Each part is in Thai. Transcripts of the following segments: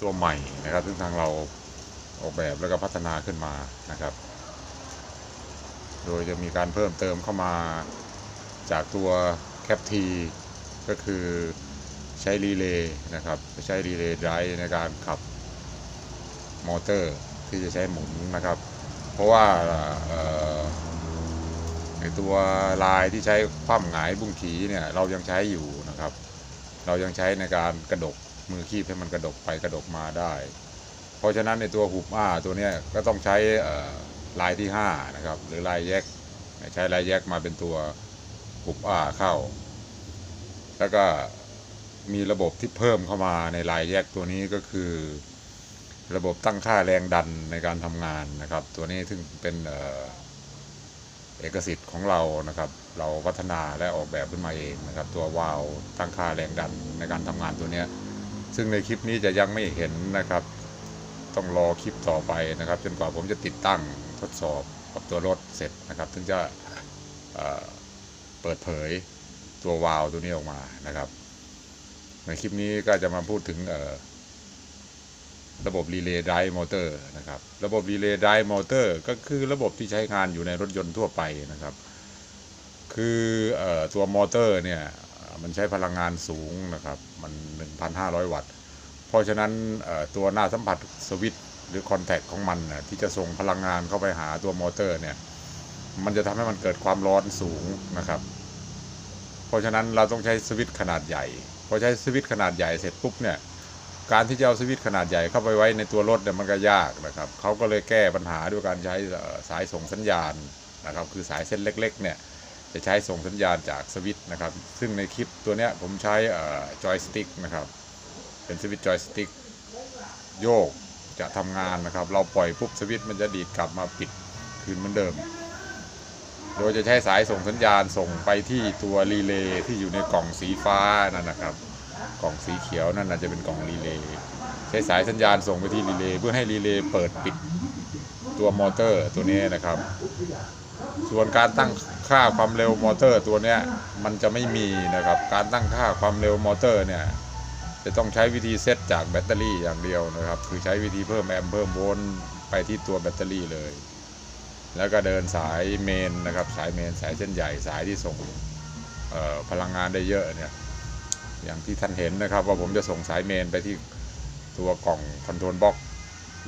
ตัวใหม่นะครับ ซึ่งทางเราออกแบบแล้วก็พัฒนาขึ้นมานะครับ โดยจะมีการเพิ่มเติมเข้ามาจากตัวแคปทีก็คือใช้รีเลย์นะครับใช้รีเลย์ไดร์ในการขับมอเตอร์ที่จะใช้หมุนนะครับ เพราะว่าในตัวลายที่ใช้คว่ำหงายบุ้งขีเนี่ยเรายังใช้อยู่นะครับ เรายังใช้ในการกระดก มือคีบให้มันกระดกไปกระดกมาได้ เพราะฉะนั้นในตัวหุบอ้าตัวนี้ก็ต้องใช้ลายที่5นะครับหรือลายแยกใช้ลายแยกมาเป็นตัวหุบอ้าเข้า แล้วก็มีระบบที่เพิ่มเข้ามาในลายแยกตัวนี้ก็คือ ระบบตั้งค่าแรงดันในการทำงานนะครับ ตัวนี้ซึ่งเป็นเอกสิทธิ์ของเรานะครับ เราพัฒนาและออกแบบขึ้นมาเองนะครับ ตัววาล์วตั้งค่าแรงดันในการทำงานตัวนี้ ซึ่งในคลิปนี้จะยังไม่เห็นนะครับ ต้องรอคลิปต่อไปนะครับ จนกว่าผมจะติดตั้งทดสอบกับตัวรถเสร็จนะครับถึงจะเเปิดเผยตัววาล์วตัวนี้ออกมานะครับ ในคลิปนี้ก็จะมาพูดถึงระบบรีเลย์ไดร์มอเตอร์นะครับระบบรีเลย์ไดร์มอเตอร์ก็คือระบบที่ใช้งานอยู่ในรถยนต์ทั่วไปนะครับ คืออตัวมอเตอร์เนี่ยมันใช้พลังงานสูงนะครับ มัน 1,500 วัตต์ เพราะฉะนั้นตัวหน้าสัมผัสสวิตช์หรือคอนแทคของมันที่จะส่งพลังงานเข้าไปหาตัวมอเตอร์เนี่ยมันจะทำให้มันเกิดความร้อนสูงนะครับ เพราะฉะนั้นเราต้องใช้สวิตช์ขนาดใหญ่พอใช้สวิตช์ขนาดใหญ่เสร็จปุ๊บเนี่ยการที่จะเอาสวิตช์ขนาดใหญ่เข้าไปไว้ในตัวรถเนี่ยมันก็ยากนะครับเขาก็เลยแก้ปัญหาด้วยการใช้สายส่งสัญญาณนะครับคือสายเส้นเล็กๆเนี่ย จะใช้ส่งสัญญาณจากสวิตช์นะครับ ซึ่งในคลิปตัวเนี้ยผมใช้จอยสติ๊กนะครับ เป็นสวิตช์จอยสติ๊กโยกจะทำงานนะครับ เราปล่อยปุ๊บสวิตช์มันจะดีดกลับมาปิดคืนเหมือนเดิม โดยจะใช้สายส่งสัญญาณส่งไปที่ตัวรีเลย์ที่อยู่ในกล่องสีฟ้านั่นนะครับ กล่องสีเขียวนั่นน่ะจะเป็นกล่องรีเลย์ใช้สายสัญญาณส่งไปที่รีเลย์เพื่อให้รีเลย์เปิดปิดตัวมอเตอร์ตัวนี้นะครับ ส่วนการตั้ง ค่าความเร็วมอเตอร์ตัวเนี้ยมันจะไม่มีนะครับ การตั้งค่าความเร็วมอเตอร์เนี่ยจะต้องใช้วิธีเซตจากแบตเตอรี่อย่างเดียวนะครับ คือใช้วิธีเพิ่มแอมป์เพิ่มโวลต์ไปที่ตัวแบตเตอรี่เลย แล้วก็เดินสายเมนนะครับ สายเมนสายเส้นใหญ่สายที่ส่งพลังงานได้เยอะเนี่ยอย่างที่ท่านเห็นนะครับ ว่าผมจะส่งสายเมนไปที่ตัวกล่องคอนโทรลบ็อก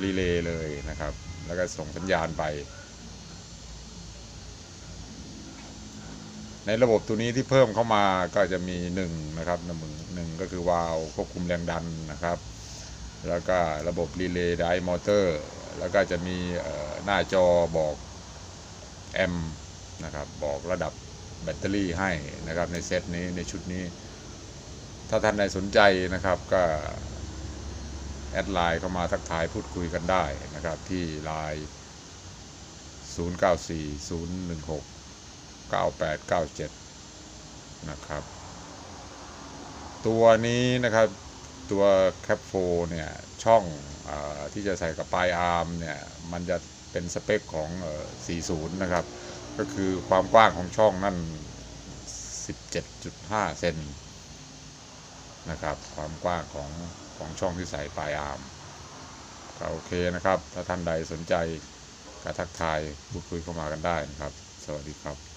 รีเลย์เลยนะครับ แล้วก็ส่งสัญญาณไป ในระบบตัวนี้ที่เพิ่มเข้ามาก็จะมี1นะครับหนึ่งก็คือวาล์วควบคุมแรงดันนะครับ แล้วก็ระบบรีเลย์ไดมอเตอร์ แล้วก็จะมีหน้าจอบอกแอมนะครับบอกระดับแบตเตอรี่ให้นะครับในเซตนี้ในชุดนี้ ถ้าท่านใดสนใจนะครับก็แอดไลน์เข้ามาทักทายพูดคุยกันได้นะครับที่ไลน์094016 9897 นะครับ ตัวนี้นะครับตัวแคปโฟเนี่ยช่องอที่จะใส่กับปลายอาร์มเนี่ยมันจะเป็นสเปคของอ่อ40 นะครับ ก็คือความกว้างของช่องนั่น 17.5 เซนนะครับ ความกว้างของของช่องที่ใส่ปลายอาร์มก็โอเคนะครับ ถ้าท่านใดสนใจก็ทักทายพูดคุยเข้ามากันได้นะครับ สวัสดีครับ